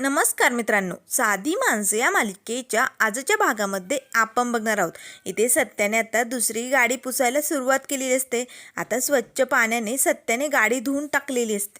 नमस्कार मित्रांनो साधी माणसं या मालिकेच्या आजच्या भागामध्ये आपण बघणार आहोत. इथे सत्याने आता दुसरी गाडी पुसायला सुरुवात केलेली असते. आता स्वच्छ पाण्याने सत्याने गाडी धुवून टाकलेली असते.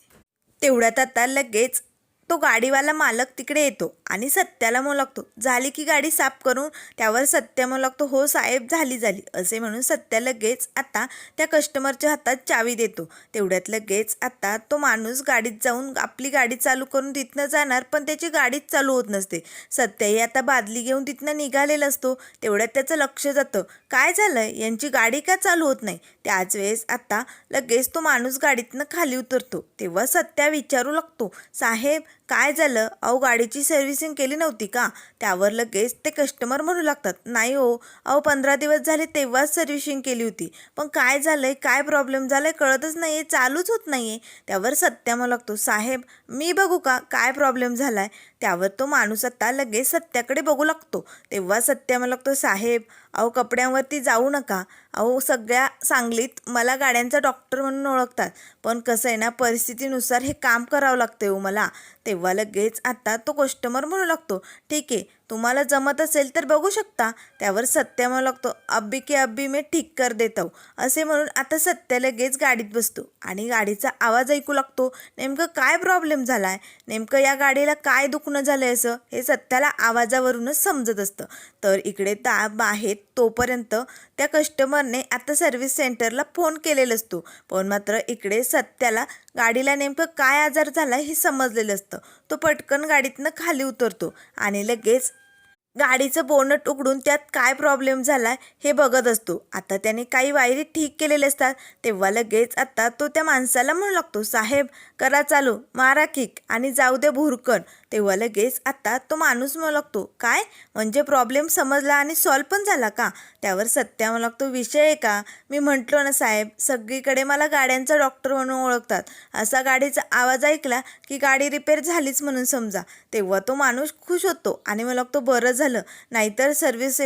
तेवढ्यात आता लगेच तो गाडीवाला मालक तिकडे येतो आणि सत्याला म्हणू झाली की गाडी साफ करून त्यावर सत्या म्हणू हो साहेब झाली झाली असे म्हणून सत्या लगेच आता त्या कस्टमरच्या हातात चावी देतो. तेवढ्यात लगेच आता तो माणूस गाडीत जाऊन आपली गाडी चालू करून तिथनं जाणार पण त्याची गाडीच चालू होत नसते. सत्याही आता बादली घेऊन तिथनं निघालेला असतो. तेवढ्यात त्याचं लक्ष जातं. काय झालं यांची गाडी का चालू होत नाही? त्याच वेळेस आता लगेच तो माणूस गाडीतनं खाली उतरतो. तेव्हा सत्या विचारू लागतो साहेब काय झालं? अहो गाडीची सर्व्हिसिंग केली नव्हती का? त्यावर लगेच ते कस्टमर म्हणू लागतात. नाही हो अहो पंधरा दिवस झाले तेव्हाच सर्व्हिसिंग केली होती. पण काय झालं आहे काय प्रॉब्लेम झालाय? कळतच नाही आहे चालूच होत नाही आहे त्यावर सत्या म्हणू लागतो. साहेब मी बघू का? काय प्रॉब्लेम झाला आहे त्यावर तो माणूस आता लगेच सत्याकडे बघू लागतो. तेव्हा सत्या मला लागतो साहेब अहो कपड्यांवरती जाऊ नका. अहो सगळ्या सांगलीत मला गाड्यांचा डॉक्टर म्हणून ओळखतात. पण कसं आहे ना परिस्थितीनुसार हे काम करावं लागतं हो मला. तेव्हा लगेच आता तो कस्टमर म्हणू लागतो ठीक आहे तुम्हाला जमत असेल तर बघू शकता. त्यावर सत्या म्हणू लागतो. अब्बी की अब्बी मी ठीक कर देतो. असे म्हणून आता सत्या लगेच गाडीत बसतो. आणि गाडीचा आवाज ऐकू लागतो. नेमकं काय प्रॉब्लेम झाला आहे नेमकं या गाडीला काय दुखणं झालं आहे असं? हे सत्याला आवाजावरूनच समजत असतं. तर इकडे ता बाहेर तोपर्यंत त्या कस्टमरने आता सर्व्हिस सेंटरला फोन केलेला असतो. पण मात्र इकडे सत्याला गाडीला नेमकं काय आजार झाला हे समजलेलं असतं. तो पटकन गाडीतनं खाली उतरतो आणि लगेच गाडीचं बोनट उघडून त्यात काय प्रॉब्लेम झाला हे बघत असतो. आता त्याने काही वायरी ठीक केलेले असतात तेव्हा लगेच आता तो त्या माणसाला म्हणू लागतो साहेब करा चालू मारा किक आणि जाऊ दे भुरकण तेव्हा लगेच आता तो माणूस म्हणू लागतो काय? म्हणजे प्रॉब्लेम समजला आणि सॉल्व पण झाला का? त्यावर सत्या म्हणू लागतो विषय आहे का? मी म्हटलो ना साहेब सगळीकडे मला गाड्यांचा डॉक्टर म्हणून ओळखतात. असा गाडीचा आवाज ऐकला की गाडी रिपेअर झालीच म्हणून समजा. तेव्हा तो माणूस खुश होतो आणि मला लागतो बरं झालं. नाहीतर सर्व्हिस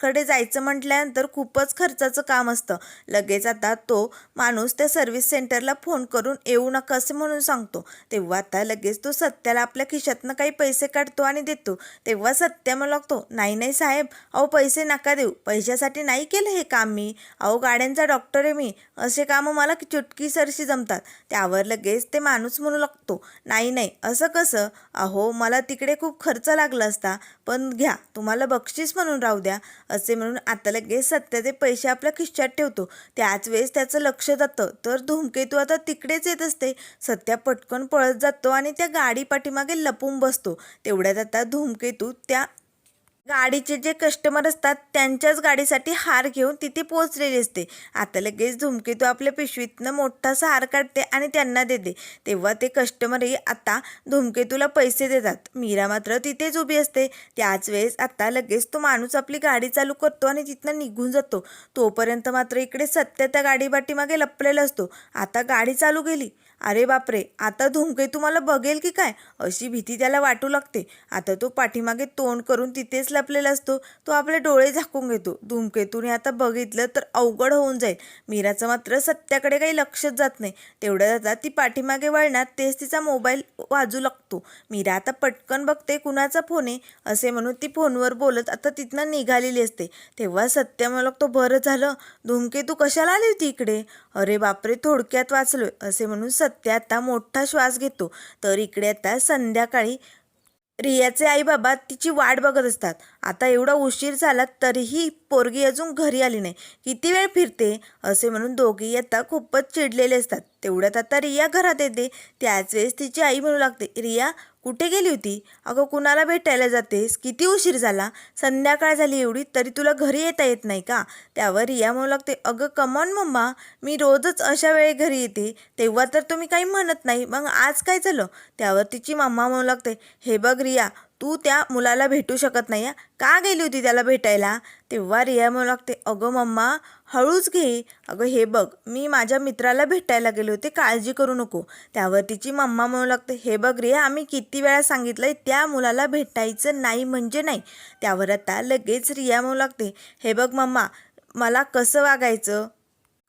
कडे जायचं म्हटल्यानंतर खूपच खर्चाचं काम असतं. लगेच आता तो माणूस त्या सर्व्हिस सेंटरला फोन करून येऊ नका असं म्हणून सांगतो. तेव्हा आता लगेच तो सत्याला आपल्या खिशातनं काही पैसे काढतो आणि देतो. तेव्हा सत्या मला लागतो नाही नाही साहेब अहो पैसे नका देऊ. पैशासाठी नाही केलं हे काम मी. अहो गाड्यांचा डॉक्टर आहे मी. असे कामं मला चुटकी सरशी जमतात. त्यावर लगेच ते माणूस म्हणू लागतो नाही नाही असं कसं? अहो मला तिकडे खूप खर्च लागला असता. पण घ्या. तुम्हाला बक्षीस म्हणून राहू द्या. असे म्हणून आता लगेच सत्याचे ते पैसे आपल्या खिश्च्यात ठेवतो. त्याच वेळेस त्याचं लक्ष जातं. तर धूमकेतू आता तिकडेच येत असते. सत्या पटकन पळत जातो आणि त्या गाडी पाठीमागे लपून बसतो. तेवढ्यात आता धूमकेतू त्या गाडीचे जे कस्टमर असतात त्यांच्याच गाडीसाठी हार घेऊन तिथे पोहोचलेली असते. आता लगेच धुमकेतू आपल्या पिशवीतनं मोठासा हार काढते आणि त्यांना देते. तेव्हा ते कस्टमरही आता धुमकेतूला पैसे देतात. मीरा मात्र तिथेच उभी असते. त्याच वेळेस आता लगेच तो माणूस आपली गाडी चालू करतो आणि तिथनं निघून जातो. तोपर्यंत मात्र इकडे सत्य त्या गाडीबाटीमागे लपलेला असतो. आता गाडी चालू गेली. अरे बापरे आता धुमकेतू मला बघेल की काय? अशी भीती त्याला वाटू लागते. आता तो पाठीमागे तोंड करून तिथेच लपलेला असतो. तो आपले डोळे झाकून घेतो. धुमकेतूने आता बघितलं तर अवघड होऊन जाईल. मीराचं मात्र सत्याकडे काही लक्षच जात नाही. तेवढ्या आता ती पाठीमागे वळणार तेच तिचा मोबाईल वाजू लागतो. मीरा आता पटकन बघते कुणाचा फोन आहे असे म्हणून ती फोनवर बोलत आता तिथनं निघालेली असते. तेव्हा सत्य मला तो बरं झालं. धुमकेतू कशाला आली होती इकडे? अरे बापरे थोडक्यात वाचलोय असे म्हणून सत्य आता मोठा श्वास घेतो. तर इकडे आता संध्याकाळी रियाचे आई बाबा तिची वाट बघत असतात. आता एवढा उशीर झाला तरीही पोरगी अजून घरी आली नाही. किती वेळ फिरते? असे म्हणून दोघेही आता खूपच चिडलेले असतात. तेवढ्यात आता रिया घरात येते. त्याच वेळेस तिची आई म्हणू लागते रिया कुठे गेली होती? अगं कुणाला भेटायला जातेस? किती उशीर झाला? संध्याकाळ झाली एवढी तरी तुला घरी येता येत नाही का? त्यावर रिया म्हणू लागते अगं कमॉन मम्मा. मी रोजच अशा वेळी घरी येते. तेव्हा तर तुम्ही काही म्हणत नाही. मग आज काय झालं? त्यावर तिची मम्मा म्हणू लागते हे बघ रिया तू त्या मुलाला भेटू शकत नाही का गेली होती त्याला भेटायला? तेव्हा रिया म्हणू लागते अगं मम्मा हळूच घे. अगं हे बघ मी माझ्या मित्राला भेटायला गेले होते काळजी करू नको. त्यावर तिची मम्मा म्हणू लागते हे बघ रिया आम्ही किती वेळा सांगितलंय त्या मुलाला भेटायचं नाही म्हणजे नाही. त्यावर आता लगेच रिया म्हणू लागते हे बघ मम्मा मला कसं वागायचं?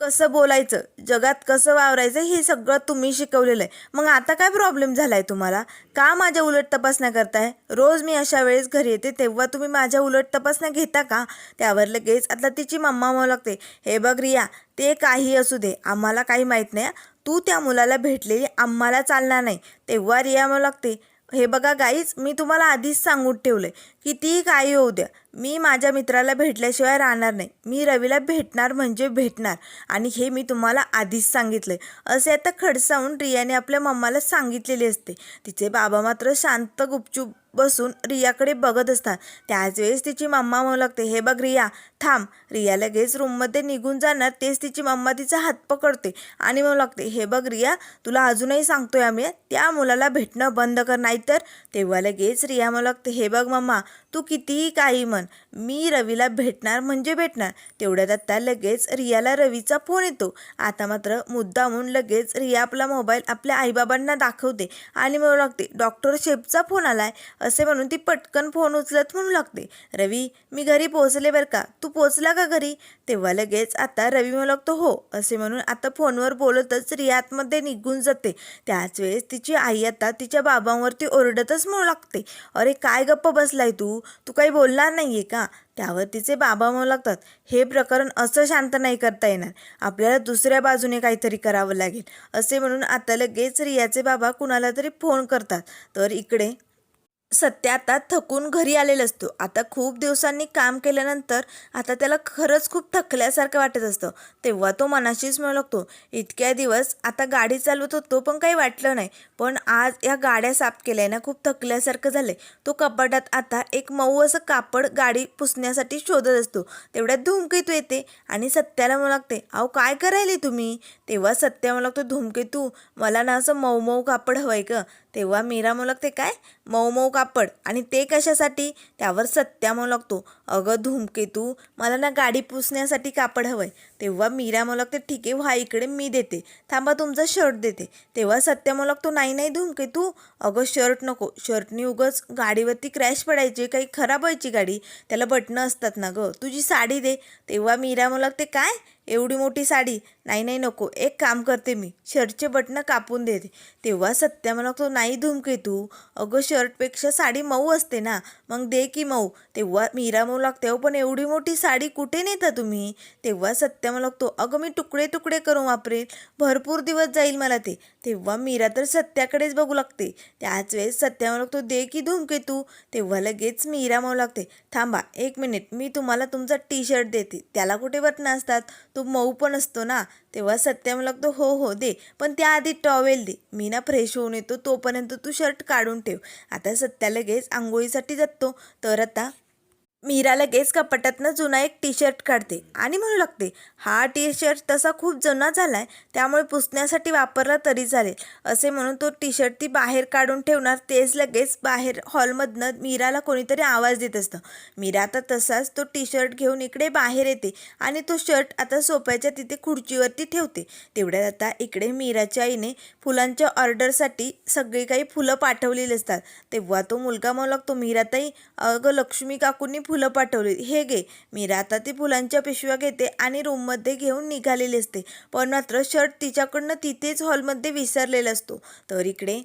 कसं बोलायचं जगात कसं वावरायचं हे सगळं तुम्ही शिकवलेलं आहे. मग आता काय प्रॉब्लेम झाला आहे तुम्हाला? का माझ्या उलट तपासण्या करताय? रोज मी अशा वेळेस घरी येते तेव्हा तुम्ही माझ्या उलट तपासण्या घेता का? त्यावर लगेच आता तिची मम्मा म्हणू लागते. हे बघ रिया ते काही असू दे आम्हाला काही माहीत नाही तू त्या मुलाला भेटलेली आम्हाला चालणार नाही. तेव्हा रिया म्हणू लागते. हे बघा गाईच मी तुम्हाला आधीच सांगून ठेवलं आहे कितीही काही होऊ द्या. मी माझ्या मित्राला भेटल्याशिवाय राहणार नाही. मी रवीला भेटणार म्हणजे भेटणार. आणि हे मी तुम्हाला आधीच सांगितलं आहे असे आता खडसावून रियाने आपल्या मम्माला सांगितलेले असते. तिचे बाबा मात्र शांत गुपचूप बसून रियाकडे बघत असतात. त्याच वेळेस तिची मम्मा म्हणू लागते हे बघ रिया थांब. रिया लगेच रूममध्ये निघून जाणार तेच तिची मम्मा तिचा हात पकडते आणि म्हणू लागते हे बघ रिया तुला अजूनही सांगतोय आम्ही त्या मुलाला भेटणं बंद कर नाहीतर तेव्हा लगेच रिया म्हणू लागते हे बघ मम्मा तू कितीही काही म्हण मी रवीला भेटणार म्हणजे भेटणार तेवढ्यात आता लगेच रियाला रवीचा फोन येतो. आता मात्र मुद्दा म्हणून लगेच रिया आपला मोबाईल आपल्या आईबाबांना दाखवते आणि म्हणू लागते डॉक्टर शेफचा फोन आलाय असे म्हणून ती पटकन फोन उचलत म्हणू लागते. रवी मी घरी पोहोचले बरं का तू तू पोचला का घरी? तेव्हा लगेच आता रवी म्हणू लागतो हो असे म्हणून आता फोनवर बोलतच रिया आतमध्ये निघून जाते. त्याच वेळेस तिची आई आता तिच्या बाबांवरती ओरडतच म्हणू लागते. अरे काय गप्प बसलाय तू? तू काही बोलणार नाहीये का? त्यावर तिचे बाबा म्हणू लागतात हे प्रकरण असं शांत नाही करता येणार. आपल्याला दुसऱ्या बाजूने काहीतरी करावं लागेल. असे म्हणून आता लगेच रियाचे बाबा कुणाला तरी फोन करतात. तर इकडे सत्य आता थकून घरी आलेला असतो. आता खूप दिवसांनी काम केल्यानंतर आता त्याला खरंच खूप थकल्यासारखं वाटत असतं. तेव्हा तो मनाशीच म्हणू लागतो इतक्या दिवस आता गाडी चालवत होतो पण काही वाटलं नाही. पण आज या गाड्या साफ केल्या ना खूप थकल्यासारखं झालं तो कपाटात आता एक मऊ असं कापड गाडी पुसण्यासाठी शोधत असतो. तेवढ्यात धूमकेतू येते आणि सत्याला म्हणू लागते अहो काय करायले तुम्ही? तेव्हा सत्या म्हणू लागतो धूमकेतू मला ना असं मऊ मऊ कापड हवंय का तेव्हा मीरा म्हणू काय? मऊ मऊ कापड. आणि ते कशासाठी? त्यावर सत्या म्हणू अगं धूमकेतू मला ना गाडी पुसण्यासाठी कापड हवंय. तेव्हा मीरा म्हणू ठीक आहे व्हा इकडे मी देते. थांबा तुमचा शर्ट देते. तेव्हा सत्या म्हणू नाही नाही धूमकेतू अगं शर्ट नको. शर्टनी उगच गाडीवरती क्रॅश पडायची काही खराब व्हायची गाडी. त्याला बटणं असतात ना गं. तुझी साडी दे. तेव्हा मीरा म्हणू काय? एवढी मोठी साडी? नाही नाही नको. एक काम करते मी. शर्टचे बटणं कापून देते. तेव्हा सत्या म्हणा तो नाही धुमके तू. अगं शर्टपेक्षा साडी मऊ असते ना. मग दे की मऊ. तेव्हा मीरा मऊ लागते हो पण एवढी मोठी साडी कुठे नेता तुम्ही? तेव्हा सत्या म्हणू लागतो अगं मी तुकडे तुकडे करून वापरेल भरपूर दिवस जाईल मला ते. तेव्हा मीरा तर सत्याकडेच बघू लागते. त्याच वेळेस सत्या म्हणू लागतो दे की धुमके तू. तेव्हा लगेच मीरा मऊ लागते थांबा एक मिनिट. मी तुम्हाला तुमचा टी शर्ट देते. त्याला कुठे बटणं असतात? तो मऊ पण असतो ना. तेव्हा सत्या म्हणू लागतो हो हो दे. पण त्याआधी टॉवेल दे. मी ना फ्रेश होऊन येतो तोपर्यंत तू शर्ट काढून ठेव. आता सत्या लगेच आंघोळीसाठी जातो. तर आता मीरा लगेच कपाटातनं जुना एक टी शर्ट काढते आणि म्हणू लागते हा टी शर्ट तसा खूप जुना झाला आहे त्यामुळे पुसण्यासाठी वापरला तरी चालेल. असे म्हणून तो टी शर्ट ती बाहेर काढून ठेवणार तेच लगेच बाहेर हॉलमधनं मीराला कोणीतरी आवाज देत असतं. मीरा आता तसाच तो टी शर्ट घेऊन इकडे बाहेर येते आणि तो शर्ट आता सोप्याच्या तिथे खुर्चीवरती ठेवते. तेवढ्यात आता इकडे मीराच्या आईने फुलांच्या ऑर्डरसाठी सगळी काही फुलं पाठवलेली असतात. तेव्हा तो मुलगा म्हणू लागतो मीराताई अगं लक्ष्मी काकूंनी फुलं पाठवली. हे घे. मी राहता ती फुलांच्या पिशव्या घेते आणि रूममध्ये घेऊन निघालेली असते. पण मात्र शर्ट तिच्याकडनं तिथेच हॉलमध्ये विसरलेला असतो. तर इकडे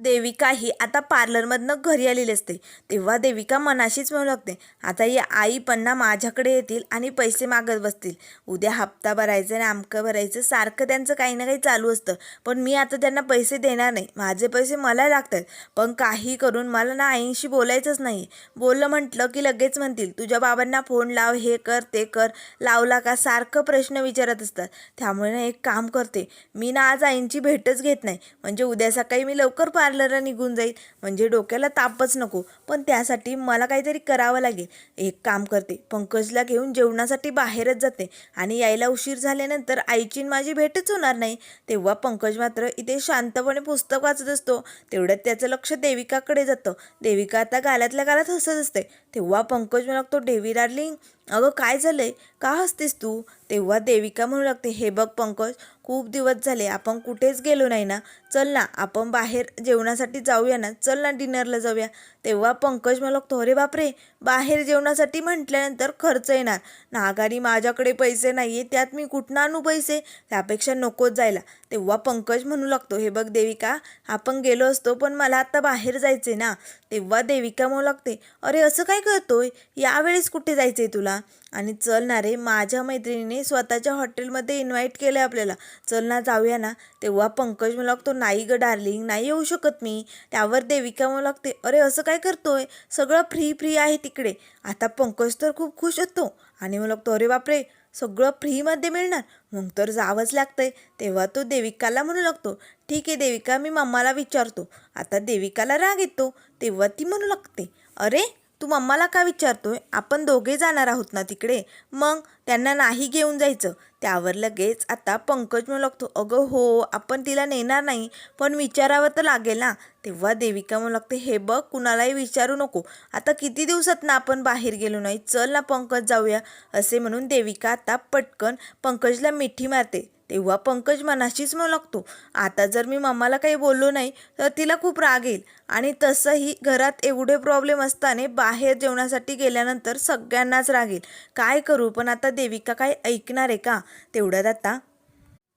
देविका ही आता पार्लरमधनं घरी आलेली असते. तेव्हा देविका मनाशीच म्हणू लागते आता या आई पन्ना माझ्याकडे येतील आणि पैसे मागत बसतील. उद्या हप्ता भरायचं आणि आमकं भरायचं सारखं त्यांचं काही ना काही चालू असतं. पण मी आता त्यांना पैसे देणार नाही. माझे पैसे मला लागतात. पण काही करून मला ना आईंशी बोलायचंच नाही. बोललं म्हटलं की लगेच म्हणतील तुझ्या बाबांना फोन लाव हे कर ते कर. लावला का? सारखं प्रश्न विचारत असतात. त्यामुळे ना एक काम करते मी ना आज आईंची भेटच घेत नाही. म्हणजे उद्या सकाळी मी लवकर पार्लरला निघून जाईल. म्हणजे डोक्याला तापच नको. पण त्यासाठी मला काहीतरी करावं लागेल. एक काम करते. पंकजला घेऊन जेवणासाठी बाहेरच जाते. आणि यायला उशीर झाल्यानंतर आईची माझी भेटच होणार नाही. तेव्हा पंकज मात्र इथे शांतपणे पुस्तक वाचत असतो. तेवढ्यात त्याचं लक्ष देविकाकडे जातं. देविका आता गालातल्या गालात हसत असते. तेव्हा पंकज म्हणतो डेवी डार्लिंग अगं काय झालं आहे का हसतेस तू? तेव्हा देविका म्हणू लागते हे बघ पंकज खूप दिवस झाले आपण कुठेच गेलो नाही ना? चल ना आपण बाहेर जेवणासाठी जाऊया ना? चल ना डिनरला जाऊया. तेव्हा पंकज म्हणू लागतो अरे बापरे बाहेर जेवणासाठी म्हटल्यानंतर खर्च येणार. नागारी माझ्याकडे पैसे नाही आहे त्यात मी कुठनं आणू पैसे? त्यापेक्षा नकोच जायला. तेव्हा पंकज म्हणू लागतो हे बघ देविका आपण गेलो असतो पण मला आत्ता बाहेर जायचे ना? तेव्हा देविका म्हणू लागते. अरे असं काय करतोय? यावेळेस कुठे जायचंय तुला? आणि चल ना रे माझ्या मैत्रिणीने स्वतःच्या हॉटेलमध्ये इन्व्हाइट केलं आहे आपल्याला. चल ना जाऊया ना. तेव्हा पंकज म्हणू लागतो नाही ग डार्लिंग नाही येऊ शकत मी. त्यावर देविका म्हणू लागते अरे असं काय करतोय? सगळं फ्री फ्री आहे तिकडे. आता पंकज तर खूप खुश होतो आणि म्हणू लागतो अरे बापरे सगळं फ्रीमध्ये मिळणार. मग तर जावंच लागतंय. तेव्हा तो देविकाला म्हणू लागतो ठीक आहे देविका मी मम्माला विचारतो. आता देविकाला राग येतो तेव्हा ती म्हणू लागते अरे तू मम्माला का विचारतोय? आपण दोघे जाणार आहोत ना तिकडे. मग त्यांना नाही घेऊन जायचं. त्यावर लगेच आता पंकज म्हणू लागतो अगं हो आपण तिला नेणार नाही पण विचारावं तर लागेल ना. तेव्हा देविका म्हणू लागते हे बघ कुणालाही विचारू नको. आता किती दिवसात ना आपण बाहेर गेलो नाही? चल ना पंकज जाऊया. असे म्हणून देविका आता पटकन पंकजला मिठी मारते. तेव्हा पंकज मनाशीच म्हणू लागतो आता जर मी मम्माला काही बोललो नाही तर तिला खूप राग येईल. आणि तसंही घरात एवढे प्रॉब्लेम असताना बाहेर जेवणासाठी गेल्यानंतर सगळ्यांनाच राग येईल. काय करू? पण आता देविका काय ऐकणार आहे का? तेवढ्यात आता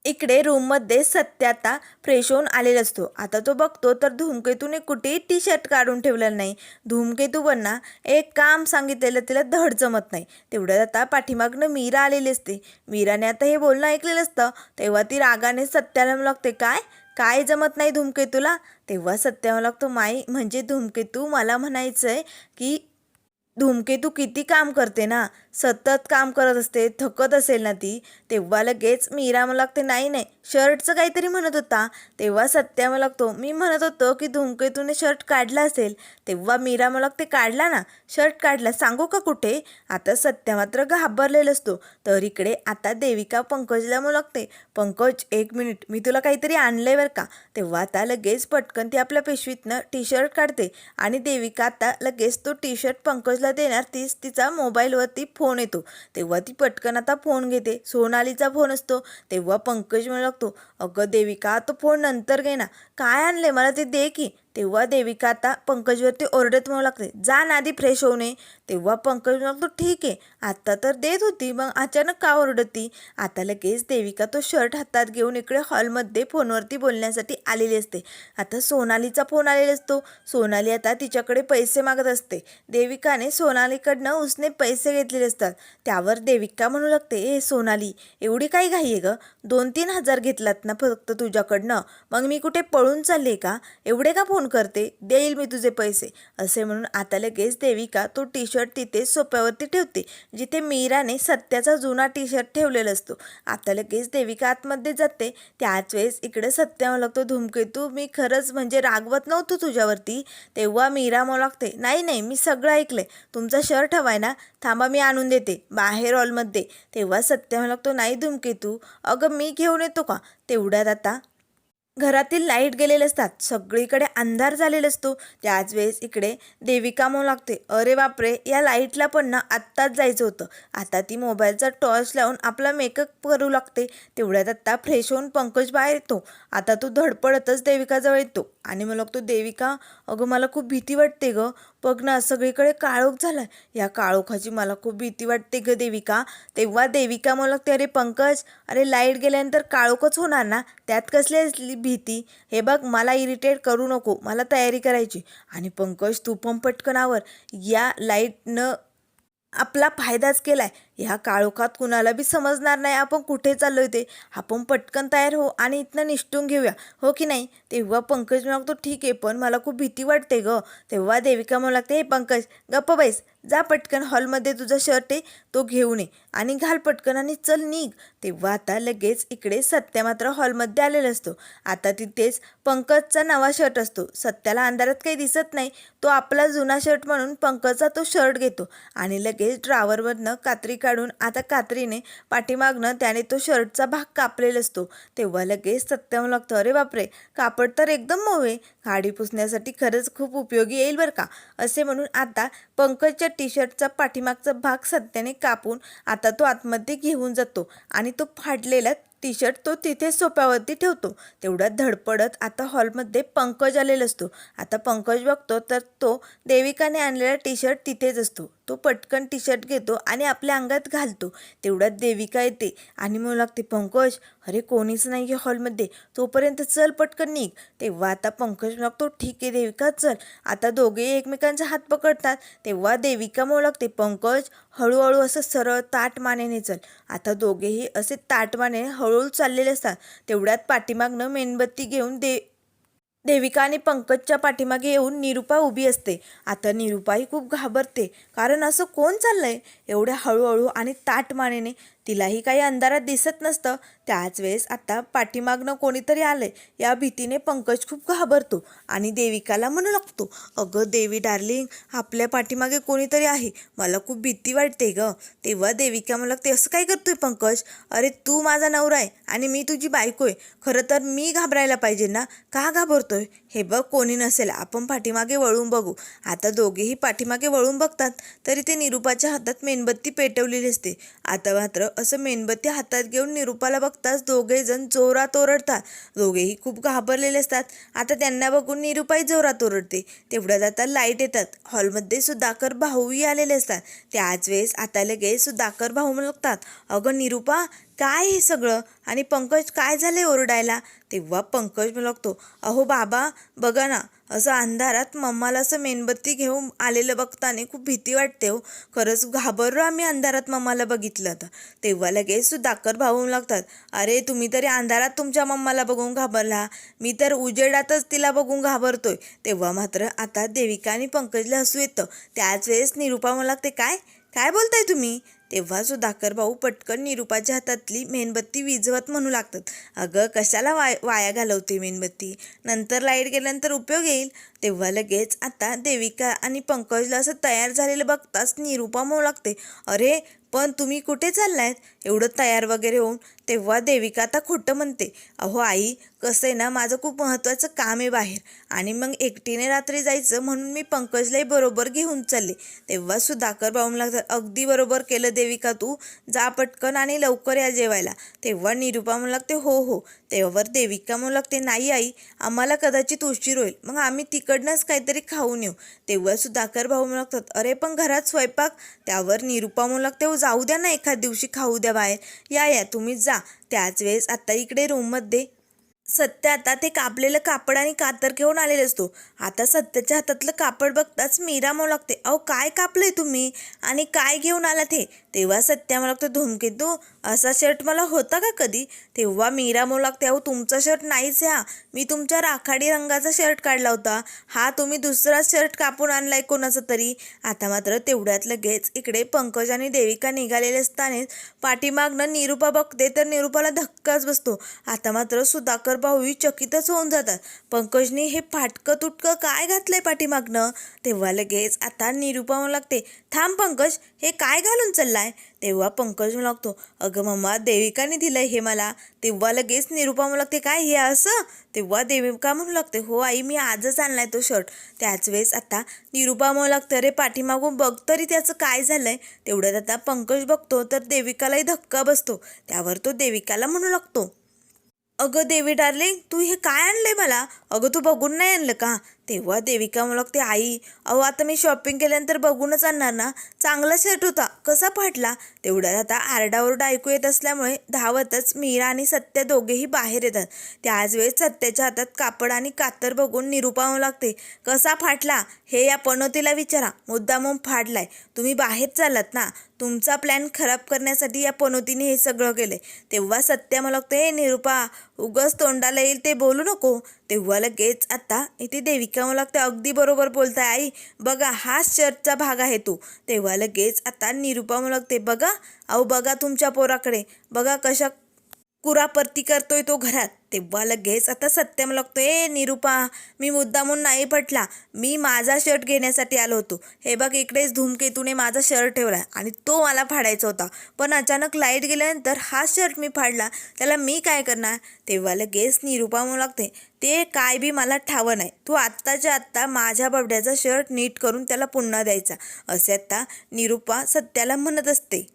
इकडे रूममध्ये सत्य आता फ्रेश होऊन आलेला असतो. आता तो बघतो तर धूमकेतूने कुठेही टी शर्ट काढून ठेवलेलं नाही. धूमकेतू बनना एक काम सांगितलेलं तिला धड जमत नाही. तेवढ्यात आता पाठीमागनं मीरा आलेली असते. मीराने आता हे बोलणं ऐकलेलं असतं. तेव्हा ती रागाने सत्याला लागते काय? काय जमत नाही धूमकेतूला? तेव्हा सत्या लागतो माई म्हणजे धूमकेतू मला म्हणायचं आहे की धूमकेतू किती काम करते ना? सतत काम करत असते थकत असेल ना ती तेव्हा लगेच मीरा मला लागते नाही नाही शर्टचं काहीतरी म्हणत होता. तेव्हा सत्या मला लागतो मी म्हणत होतो की धूमकेतूने शर्ट काढला असेल. तेव्हा मीरा मला लागते काढला ना शर्ट काढला सांगू का कुठे? आता सत्या मात्र घाबरलेला असतो. तर इकडे आता देविका पंकजला मला लागते पंकज एक मिनिट मी तुला काहीतरी आणलंय बरं का? तेव्हा आता लगेच पटकन ती आपल्या पिशवीतनं टी शर्ट काढते आणि देविका आता लगेच तो टी शर्ट पंकजला देणार तीच तिचा मोबाईलवरती फोन येतो. तेव्हा ती पटकन आता फोन घेते. सोनालीचा फोन असतो. तेव्हा पंकज म्हणू लागतो अगं देविका तो फोन नंतर घे ना. काय आणले मला ते दे की. तेव्हा देविका आता पंकजवरती ओरडत म्हणू लागते जा ना आधी फ्रेश होऊ नये तेव्हा पंकज म्हणतो ठीक आहे. आत्ता तर देत होती मग अचानक का ओरडती? आता लगेच देविका तो शर्ट हातात घेऊन इकडे हॉलमध्ये फोनवरती बोलण्यासाठी आलेली असते. आता सोनालीचा फोन आलेला असतो. सोनाली आता तिच्याकडे पैसे मागत असते. देविकाने सोनालीकडनं उसने पैसे घेतलेले असतात. त्यावर देविका म्हणू लागते ए सोनाली एवढी काही घाई आहे गं? दोन तीन हजार घेतलात ना फक्त तुझ्याकडनं? मग मी कुठे पळून चालले का? एवढे का फोन करते? देईल मी तुझे पैसे. असे म्हणून आता लगेच देविका तो टी शर्ट तिथे सोप्यावरती ठेवते जिथे मीराने सत्याचा जुना टी शर्ट ठेवलेला असतो. आता लगेच देविका आतमध्ये जाते. त्याच वेळेस इकडे सत्या मला लागतो धूमकेतू मी खरंच म्हणजे रागवत नव्हतो तुझ्यावरती. तेव्हा मीरा मला लागते नाही नाही मी सगळं ऐकलंय. तुमचा शर्ट हवाय ना? थांबा मी आणून देते बाहेर हॉलमध्ये तेव्हा सत्या मला लागतो नाही धूमकेतू अगं मी घेऊन येतो का? तेवढ्यात आता घरातील लाइट गेलेले असतात. सगळीकडे अंधार झालेला असतो. त्याच वेळेस इकडे देविका म्हणू लागते. अरे बापरे या लाईटला पण ना आत्ताच जायचं होतं. आता ती मोबाईलचा टॉर्च लावून आपला मेकअप करू लागते. तेवढ्यात आत्ता फ्रेश होऊन पंकज बाहेर येतो. आता तो धडपडतच देविकाजवळ येतो. आणि मग लागतो देविका अगं मला खूप भीती वाटते गं. बघ ना सगळीकडे काळोख झालाय. या काळोखाची मला खूप भीती वाटते ग देविका. तेव्हा देविका मला ते अरे पंकज अरे लाइट गेल्यानंतर काळोखच होणार ना? त्यात कसली भीती? हे बघ मला इरिटेट करू नको. मला तयारी करायची आणि पंकज तू पण पटकनावर या लाईटनं आपला फायदाच केलाय. ह्या काळोखात कुणाला बी समजणार नाही आपण कुठे चाललोय ते. आपण पटकन तयार हो आणि इथनं निष्ठून घेऊया. हो की नाही? तेव्हा पंकज म्हणतो ठीक आहे पण मला खूप भीती वाटते ग. तेव्हा देविका म्हणू लागते हे पंकज गप्प बैस. जा पटकन हॉलमध्ये तुझा शर्ट आहे तो घेऊन ये. आणि घाल पटकन आणि चल निघ. तेव्हा आता लगेच इकडे सत्या मात्र हॉलमध्ये आलेला असतो. आता तिथेच पंकजचा नवा शर्ट असतो. सत्याला अंधारात काही दिसत नाही. तो आपला जुना शर्ट म्हणून पंकजचा तो शर्ट घेतो. आणि लगेच ड्रावरवरनं कात्री काढून आता कात्रीने पाठीमागनं त्याने तो शर्टचा भाग कापलेला असतो. तेव्हा लगेच सत्यम लागतं अरे बापरे कापड तर एकदम मऊ आहे. गाडी पुसण्यासाठी खरंच खूप उपयोगी येईल बरं का? असे म्हणून आता पंकजच्या टी शर्टचा पाठीमागचा भाग सत्याने कापून आता तो आतमध्ये घेऊन जातो आणि तो फाडलेला टी शर्ट तो तिथे सोप्यावरती ठेवतो. तेवढ्यात धडपडत आता हॉलमध्ये पंकज आलेला असतो. आता पंकज बघतो तर तो देविकाने आणलेला टी शर्ट तिथेच असतो. तो पटकन टी शर्ट घेतो आणि आपल्या अंगात घालतो. तेवढ्यात देविका येते आणि म्हणू लागते पंकज अरे कोणीच नाही आहे हॉलमध्ये. तोपर्यंत चल पटकन निघ. तेव्हा आता पंकज लागतो ठीक आहे देविका चल. आता दोघे एकमेकांचा हात पकडतात. तेव्हा देविका म्हणू लागते पंकज हळूहळू असं सरळ ताट मानेने चल. आता दोघेही असे ताट मानेने हळूहळू चाललेले असतात. तेवढ्यात पाठीमागनं मेणबत्ती घेऊन दे देविका आणि पंकजच्या पाठीमागे येऊन निरुपा उभी असते. आता निरुपाही खूप घाबरते. कारण असं कोण चाललंय? एवढ्या हळूहळू आणि ताट मानेने तिलाही काही अंधारात दिसत नसतं. त्याच वेळेस आता पाठीमागनं कोणीतरी आलंय. या भीतीने पंकज खूप घाबरतो आणि देविकाला म्हणू लागतो अगं देवी डार्लिंग आपल्या पाठीमागे कोणीतरी आहे. मला खूप भीती वाटते ग. तेव्हा देविका मला लागते असं काय करतोय पंकज? अरे तू माझा नवरा आहे आणि मी तुझी बायको आहे. खरं तर मी घाबरायला पाहिजे ना? का घाबरतोय? हे बघ कोणी नसेल. आपण पाठीमागे वळून बघू. आता दोघेही पाठीमागे वळून बघतात. तरी ते निरुपाच्या हातात मेणबत्ती पेटवलेली असते. आता मात्र असं मेणबत्ती हातात घेऊन निरुपाला बघताच दोघेजण जोरात ओरडतात. दोघेही खूप घाबरलेले असतात. आता त्यांना बघून निरुपाही जोरात ओरडते. तेवढ्यात आता लाइट येतात. हॉलमध्ये सुधाकर भाऊही आलेले असतात. त्याच वेळेस आता लगेच सुधाकर भाऊ लागतात अगं निरुपा काय हे सगळं? आणि पंकज काय झाले ओरडायला? तेव्हा पंकज लागतो अहो बाबा बघा ना असं अंधारात मम्माला असं मेणबत्ती घेऊन आलेलं बघताने खूप भीती वाटते हो. खरंच घाबरलो आम्ही अंधारात मम्माला बघितलं तर तेव्हा लगेच सुधाकर भाऊ लागतात अरे तुम्ही तरी अंधारात तुमच्या मम्माला बघून घाबरला. मी तर उजेडातच तिला बघून घाबरतोय. तेव्हा मात्र आता देविका आणि पंकजला हसू येतं. त्याच वेळेस निरुपा मला लागते काय? काय बोलताय तुम्ही? तेव्हा सुधाकर भाऊ पटकन निरुपाच्या हातातली मेणबत्ती विझवत म्हणू लागतात. अगं कशाला वाय वाया घालवते मेणबत्ती? नंतर लाइट गेल्यानंतर उपयोग येईल? तेव्हा लगेच आता देविका आणि पंकजला असं तयार झालेलं बघताच निरुपा म्हणू लागते अरे पण तुम्ही कुठे चाललायत? एवढं तयार वगैरे होऊन तेव्हा देविका आता खोटं म्हणते अहो आई कसं आहे ना माझं खूप महत्त्वाचं काम आहे बाहेर आणि मग एकटीने रात्री जायचं म्हणून मी पंकजलाही बरोबर घेऊन चालले. तेव्हा सुधाकर भाऊ लागतात अगदी बरोबर केलं देविका तू जा पटकन आणि लवकर या जेवायला. तेव्हा निरुपा म्हणू लागते हो हो. तेव्हावर देविका म्हणू लागते नाही आई आम्हाला कदाचित उशीर होईल मग आम्ही तिकडनंच काहीतरी खाऊन येऊ. तेव्हा सुधाकर भाऊ म्हणू लागतात अरे पण घरात स्वयंपाक? त्यावर निरुपा म्हणू लागते हो जाऊ द्या ना एखाद दिवशी खाऊ द्या बाहेर. या या तुम्ही जा. त्याच वेळेस आता इकडे रूममध्ये सत्य आता ते कापलेलं कापड आणि कातर घेऊन आलेले असतो. आता सत्याच्या हातातलं कापड बघताच मीरा म्हणू लागते अहो काय कापलंय तुम्ही? आणि काय घेऊन आलात हे तेव्हा सत्या मला लागतो धूमकेतू असा शर्ट मला होता का कधी? तेव्हा मीरा म्हणू लागते अहो तुमचा शर्ट नाहीच ह्या हा. मी तुमच्या राखाडी रंगाचा शर्ट काढला होता. हा तुम्ही दुसरा शर्ट कापून आणलाय कोणाचा तरी. आता मात्र तेवढ्यात लगेच इकडे पंकज आणि देविका निघालेले असतानाच पाठीमागनं निरुपा बघते तर निरुपाला धक्काच बसतो. आता मात्र सुधाकर भाऊही चकितच होऊन जातात. पंकजने हे फाटकं तुटकं काय घातलंय पाठीमागनं? तेव्हा लगेच आता निरुपा लागते. थांब पंकज हे काय घालून चाललाय? तेव्हा पंकज लागतो अगं मम्मा देविकाने दिलंय हे मला. तेव्हा लगेच निरुपा म्हणू लागते काय हे असं? तेव्हा देविका म्हणू लागते हो आई मी आजच आणलाय तो शर्ट. त्याच वेळेस आता निरुपा म्हणू लागते रे पाठीमागून बघ तरी त्याचं काय झालंय. तेवढ्यात आता पंकज बघतो तर देविकालाही धक्का बसतो. त्यावर तो देविकाला म्हणू लागतो अगं देवी डार्लिंग तू हे काय आणलंय मला? अगं तू बघून नाही आणलं का? तेव्हा देविका मला लागते आई अहो आता मी शॉपिंग केल्यानंतर बघूनच आणणार ना? चांगला शर्ट होता. कसा फाटला? तेवढ्यात आता आरडाओरडा ऐकू येत असल्यामुळे धावतच मीरा आणि सत्य दोघेही बाहेर येतात. त्याच वेळेस सत्याच्या हातात कापड आणि कातर बघून निरुपा म्हणू लागते कसा फाटला? हे या पनोतीला विचारा. मुद्दामून फाडलाय तुम्ही बाहेर चाललात ना? तुमचा प्लॅन खराब करण्यासाठी या पनोतीने हे सगळं केलंय. तेव्हा सत्य मला हे निरुपा उगस तोंडाला येईल ते बोलू नको. तेव्हा लगेच आता इथे देविका मला लागतं अगदी बरोबर बोलताय आई. बघा हाच शर्टचा भाग आहे तो. तेव्हा लगेच आता निरुपा लागते बघा अहो बघा तुमच्या पोराकडे. बघा कशा कुरापरती करतोय तो घरात. तेव्हा लगेच आता सत्यम लागतो ए निरुपा मी मुद्दामून नाही पटला. मी माझा शर्ट घेण्यासाठी आलो होतो. हे बघ इकडेच धूमकेतूने माझा शर्ट ठेवला आणि तो मला फाडायचा होता. पण अचानक लाइट गेल्यानंतर हा शर्ट मी फाडला. त्याला मी काय करणार? तेव्हा लगेच निरुपा म्हणू लागते ते काय बी मला ठावं नाही. तू आत्ताच्या आत्ता माझ्या बबड्याचा शर्ट नीट करून त्याला पुन्हा द्यायचा. असे आता निरुपा सत्याला म्हणत असते.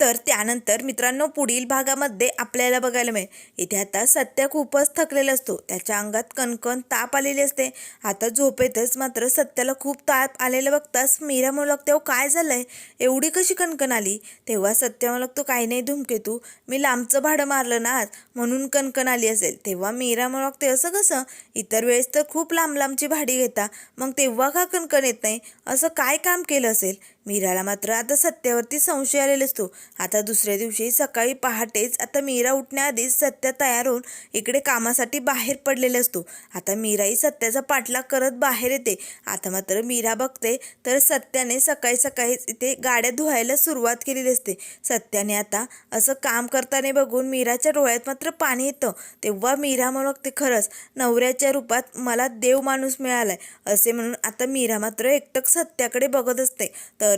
तर त्यानंतर मित्रांनो पुढील भागामध्ये आपल्याला बघायला मिळेल. इथे आता सत्या खूपच थकलेला असतो. त्याच्या अंगात कणकण ताप आलेली असते. आता झोपेतच मात्र सत्याला खूप ताप आलेलं बघताच मीरा म्हणू लागते "अहो, काय झालंय? एवढी कशी कणकण आली? तेव्हा सत्य म्हणू लागतो काही नाही धुमकेतू मी लांबचं भाडं मारलं ना आज म्हणून कणकण आली असेल. तेव्हा मीरा म्हणू लागते असं कसं? इतर वेळेस तर खूप लांब लांबची भाडी घेता. मग तेव्हा का कणकण येत नाही? असं काय काम केलं असेल? मीराला मात्र आता सत्यावरती संशय आलेला असतो आता दुसऱ्या दिवशी सकाळी पहाटेच आता मीरा उठण्याआधीच सत्या तयार होऊन इकडे कामासाठी बाहेर पडलेला असतो. आता मीराही सत्याचा पाठलाग करत बाहेर येते. आता मात्र मीरा बघते तर सत्याने सकाळी सकाळी इथे गाड्या धुवायला सुरुवात केलेली असते. सत्याने आता असं काम करताना बघून मीराच्या डोळ्यात मात्र पाणी येतं. तेव्हा मीरा म्हणू लागते खरंच नवऱ्याच्या रूपात मला देव माणूस मिळालाय. असे म्हणून आता मीरा मात्र एकटक सत्याकडे बघत असते. तर